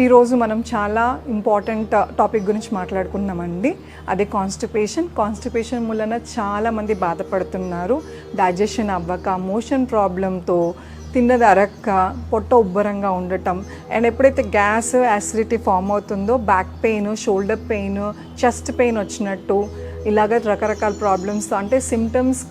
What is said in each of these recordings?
ఈరోజు మనం చాలా ఇంపార్టెంట్ uh, టాపిక్ గురించి మాట్లాడుకున్నామండి. అదే కాన్స్టిపేషన్ కాన్స్టిపేషన్ మూలన చాలామంది బాధపడుతున్నారు. డైజెషన్ అవ్వక మోషన్ ప్రాబ్లంతో తిన్నది అరక్క పొట్ట ఉబ్బరంగా ఉండటం. అండ్ ఎప్పుడైతే గ్యాస్ యాసిడిటీ ఫామ్ అవుతుందో back pain shoulder pain chest pain వచ్చినట్టు ఇలాగ రకరకాల ప్రాబ్లమ్స్ అంటే సిమ్టమ్స్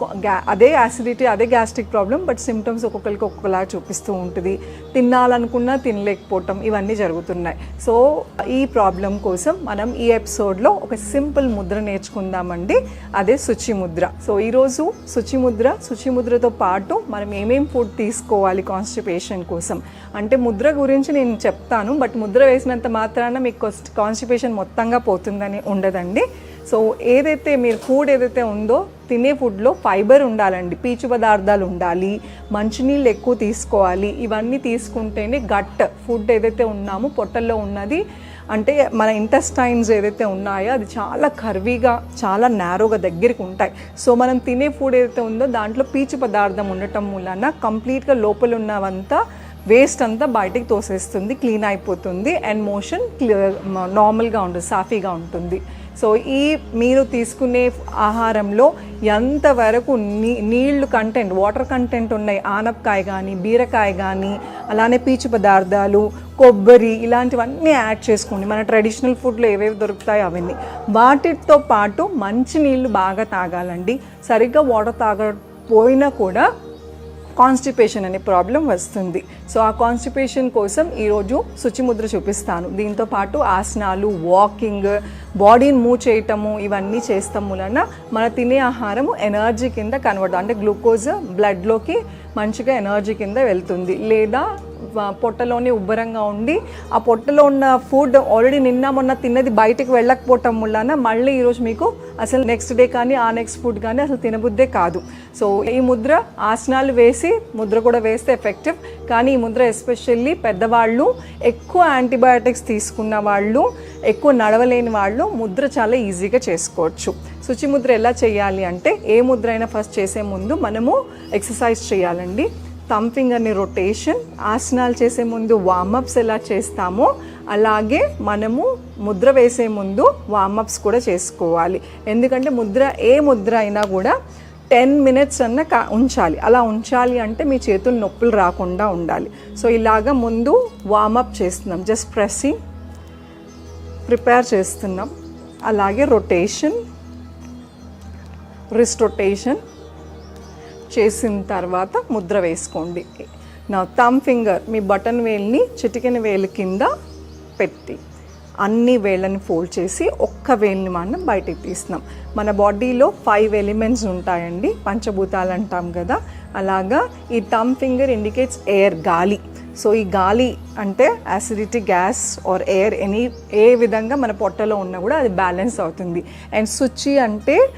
అదే యాసిడిటీ అదే గ్యాస్ట్రిక్ ప్రాబ్లం బట్ సిమ్టమ్స్ ఒక్కొక్కరికి ఒక్కొక్కలా చూపిస్తూ ఉంటుంది. తినాలనుకున్నా తినలేకపోవటం ఇవన్నీ జరుగుతున్నాయి. సో ఈ ప్రాబ్లం కోసం మనం ఈ ఎపిసోడ్లో ఒక సింపుల్ ముద్ర నేర్చుకుందామండి. అదే శుచి ముద్ర. సో ఈరోజు శుచి ముద్ర శుచి ముద్రతో పాటు మనం ఏమేం ఫుడ్ తీసుకోవాలి కాన్స్టిపేషన్ కోసం? అంటే ముద్ర గురించి నేను చెప్తాను బట్ ముద్ర వేసినంత మాత్రాన మీకు కాన్స్టిపేషన్ మొత్తంగా పోతుందని ఉండదండి. సో ఏదైతే మీరు ఫుడ్ ఏదైతే ఉందో తినే ఫుడ్లో ఫైబర్ ఉండాలండి. పీచు పదార్థాలు ఉండాలి మంచినీళ్ళు ఎక్కువ తీసుకోవాలి. ఇవన్నీ తీసుకుంటేనే గట్ ఫుడ్ ఏదైతే ఉన్నామో పొట్టల్లో ఉన్నది అంటే మన ఇంటెస్టైన్స్ ఏదైతే ఉన్నాయో అది చాలా కర్వీగా చాలా నేరోగా దగ్గరికి ఉంటాయి. సో మనం తినే ఫుడ్ ఏదైతే ఉందో దాంట్లో పీచు పదార్థం ఉండటం మూలన కంప్లీట్గా లోపల ఉన్నవంతా వేస్ట్ అంతా బయటికి తోసేస్తుంది క్లీన్ అయిపోతుంది అండ్ మోషన్ క్లియర్ నార్మల్గా ఉంటుంది సాఫీగా ఉంటుంది. సో ఈ మీరు తీసుకునే ఆహారంలో ఎంతవరకు నీ నీళ్ళు కంటెంట్ వాటర్ కంటెంట్ ఉన్నాయి ఆనపకాయ కానీ బీరకాయ కానీ అలానే పీచు పదార్థాలు కొబ్బరి ఇలాంటివన్నీ యాడ్ చేసుకోండి. మన ట్రెడిషనల్ ఫుడ్లో ఏవేవి దొరుకుతాయో అవన్నీ. వాటితో పాటు మంచి నీళ్ళు బాగా తాగాలండి. సరిగ్గా వాటర్ తాగపోయినా కూడా కాన్స్టిపేషన్ అనే ప్రాబ్లం వస్తుంది. సో ఆ కాన్స్టిపేషన్ కోసం ఈరోజు శుచిముద్ర చూపిస్తాను. దీంతో పాటు ఆసనాలు వాకింగ్ బాడీని మూవ్ చేయటము ఇవన్నీ చేస్తాం వలన మన తినే ఆహారము ఎనర్జీ కింద కన్వర్ట్ అంటే గ్లూకోజ్ బ్లడ్లోకి మంచిగా ఎనర్జీ కింద వెళ్తుంది. లేదా పొట్టలోనే ఉబ్బరంగా ఉండి ఆ పొట్టలో ఉన్న ఫుడ్ ఆల్రెడీ నిన్న మొన్న తిన్నది బయటకు వెళ్ళకపోవటం వలన మళ్ళీ ఈరోజు మీకు అసలు నెక్స్ట్ డే కానీ ఆ నెక్స్ట్ ఫుడ్ కానీ అసలు తినబుద్దే కాదు. సో ఈ ముద్ర ఆసనాలు వేసి ముద్ర కూడా వేస్తే ఎఫెక్టివ్ కానీ ఈ ముద్ర ఎస్పెషల్లీ పెద్దవాళ్ళు ఎక్కువ యాంటీబయాటిక్స్ తీసుకున్న వాళ్ళు ఎక్కువ నడవలేని వాళ్ళు ముద్ర చాలా ఈజీగా చేసుకోవచ్చు. శుచి ముద్ర ఎలా చేయాలి అంటే ఏ ముద్ర అయినా ఫస్ట్ చేసే ముందు మనము ఎక్సర్సైజ్ చేయాలండి. థంపింగ్ అనే రొటేషన్ ఆసనాలు చేసే ముందు వార్మప్స్ ఎలా చేస్తామో అలాగే మనము ముద్ర వేసే ముందు వార్మప్స్ కూడా చేసుకోవాలి. ఎందుకంటే ముద్ర ఏ ముద్ర అయినా కూడా టెన్ మినిట్స్ అన్న కా ఉంచాలి. అలా ఉంచాలి అంటే మీ చేతులు నొప్పులు రాకుండా ఉండాలి. సో ఇలాగ ముందు వార్మప్ చేస్తున్నాం. జస్ట్ ప్రెస్సింగ్ ప్రిపేర్ చేస్తున్నాం. అలాగే రొటేషన్ రిస్ట్ రొటేషన్ చేసిన తర్వాత ముద్ర వేసుకోండి. నా థమ్ ఫింగర్ మీ బటన్ వేల్ని చిటికెన వేలు కింద పెట్టి అన్ని వేళ్ళని ఫోల్డ్ చేసి ఒక్క వేల్ని మనం బయటికి తీస్తున్నాం. మన బాడీలో ఫైవ్ ఎలిమెంట్స్ ఉంటాయండి. పంచభూతాలు అంటాం కదా. అలాగా ఈ థమ్ ఫింగర్ ఇండికేట్స్ ఎయిర్ గాలి. సో ఈ గాలి అంటే acidity gas or air any ఏ విధంగా మన పొట్టలో ఉన్నా కూడా అది బ్యాలెన్స్ అవుతుంది. అండ్ సుచి అంటే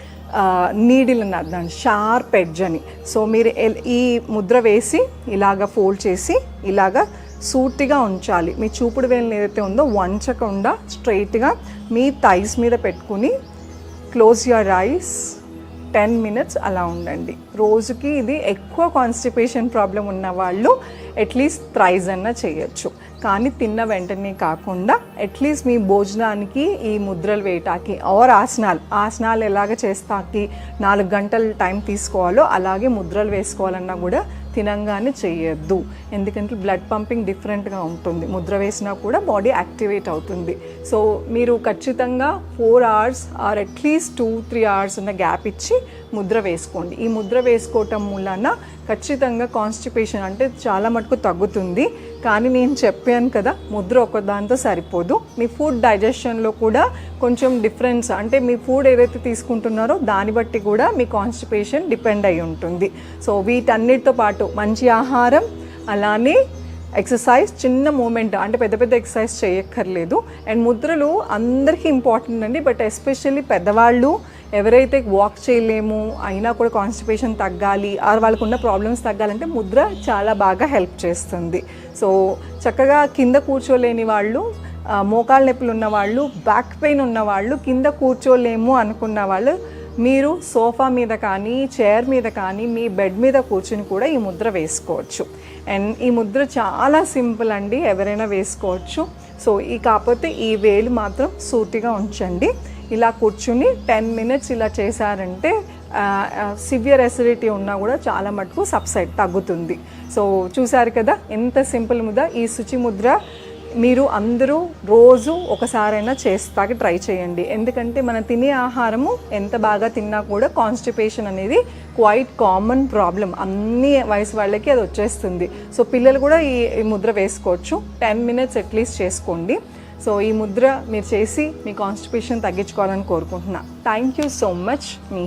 నీడిల్ అన్నారు షార్ప్ ఎడ్జ్ అని. సో మీరు ఎల్- ఈ ముద్ర వేసి ఇలాగ ఫోల్డ్ చేసి ఇలాగ సూటిగా ఉంచాలి. మీ చూపుడు వేలు ఏదైతే ఉందో వంచకుండా స్ట్రైట్గా మీ థైస్ మీద పెట్టుకుని close your eyes ten minutes అలా ఉండండి. రోజుకి ఇది ఎక్కువ కాన్స్టిపేషన్ ప్రాబ్లం ఉన్న వాళ్ళు అట్లీస్ట్ థ్రైజ్ అన్న చేయొచ్చు. కానీ తిన్న వెంటనే కాకుండా అట్లీస్ట్ మీ భోజనానికి ఈ ముద్రలు వేయటానికి ఆర్ ఆసనాలు ఆసనాలు ఎలాగ చేస్తాకి నాలుగు గంటలు టైం తీసుకోవాలో అలాగే ముద్రలు వేసుకోవాలన్నా కూడా తినంగానే చేయొద్దు ఎందుకంటే బ్లడ్ పంపింగ్ డిఫరెంట్గా ఉంటుంది. ముద్ర వేసినా కూడా బాడీ యాక్టివేట్ అవుతుంది. సో మీరు ఖచ్చితంగా four hours or at least two three hours ఉన్న గ్యాప్ ఇచ్చి ముద్ర వేసుకోండి. ఈ ముద్ర వేసుకోవటం మూలన ఖచ్చితంగా కాన్స్టిపేషన్ అంటే చాలా మటుకు తగ్గుతుంది. కానీ నేను చెప్పాను కదా ముద్ర ఒక దాంతో సరిపోదు. మీ ఫుడ్ డైజెషన్లో కూడా కొంచెం డిఫరెన్స్ అంటే మీ ఫుడ్ ఏదైతే తీసుకుంటున్నారో దాన్ని బట్టి కూడా మీ కాన్స్టిపేషన్ డిపెండ్ అయి ఉంటుంది. సో వీటన్నిటితో పాటు మంచి ఆహారం అలానే ఎక్సర్సైజ్ చిన్న మూమెంట్ అంటే పెద్ద పెద్ద ఎక్సర్సైజ్ చేయక్కర్లేదు. అండ్ ముద్రలు అందరికీ ఇంపార్టెంట్ అండి. బట్ ఎస్పెషల్లీ పెద్దవాళ్ళు ఎవరైతే వాక్ చేయలేము అయినా కూడా కాన్స్టిపేషన్ తగ్గాలి ఆర్ వాళ్ళకు ఉన్న ప్రాబ్లమ్స్ తగ్గాలంటే ముద్ర చాలా బాగా హెల్ప్ చేస్తుంది. సో చక్కగా కింద కూర్చోలేని వాళ్ళు మోకాళ్ళ నొప్పులు ఉన్న వాళ్ళు బ్యాక్ పెయిన్ ఉన్న వాళ్ళు కింద కూర్చోలేము అనుకున్న వాళ్ళు మీరు సోఫా మీద కానీ చైర్ మీద కానీ మీ బెడ్ మీద కూర్చుని కూడా ఈ ముద్ర వేసుకోవచ్చు. అండ్ ఈ ముద్ర చాలా సింపుల్ అండి ఎవరైనా వేసుకోవచ్చు. సో ఈ కాకపోతే ఈ వేలు మాత్రం సూటిగా ఉంచండి. ఇలా కూర్చుని టెన్ మినిట్స్ ఇలా చేశారంటే సివియర్ ఎసిడిటీ ఉన్నా కూడా చాలా మటుకు సబ్సైడ్ తగ్గుతుంది. సో చూసారు కదా ఎంత సింపుల్ ముద్ర. ఈ శుచి ముద్ర మీరు అందరూ రోజు ఒకసారైనా చేస్తాకి ట్రై చేయండి. ఎందుకంటే మనం తినే ఆహారము ఎంత బాగా తిన్నా కూడా కాన్స్టిపేషన్ అనేది క్వైట్ కామన్ ప్రాబ్లం అన్ని వయసు వాళ్ళకి అది వచ్చేస్తుంది. సో పిల్లలు కూడా ఈ ముద్ర వేసుకోవచ్చు. టెన్ మినిట్స్ అట్లీస్ట్ చేసుకోండి. సో ఈ ముద్ర మీరు చేసి మీ కాన్స్టిపేషన్ తగ్గించుకోవాలని కోరుకుంటున్నా. Thank you so much me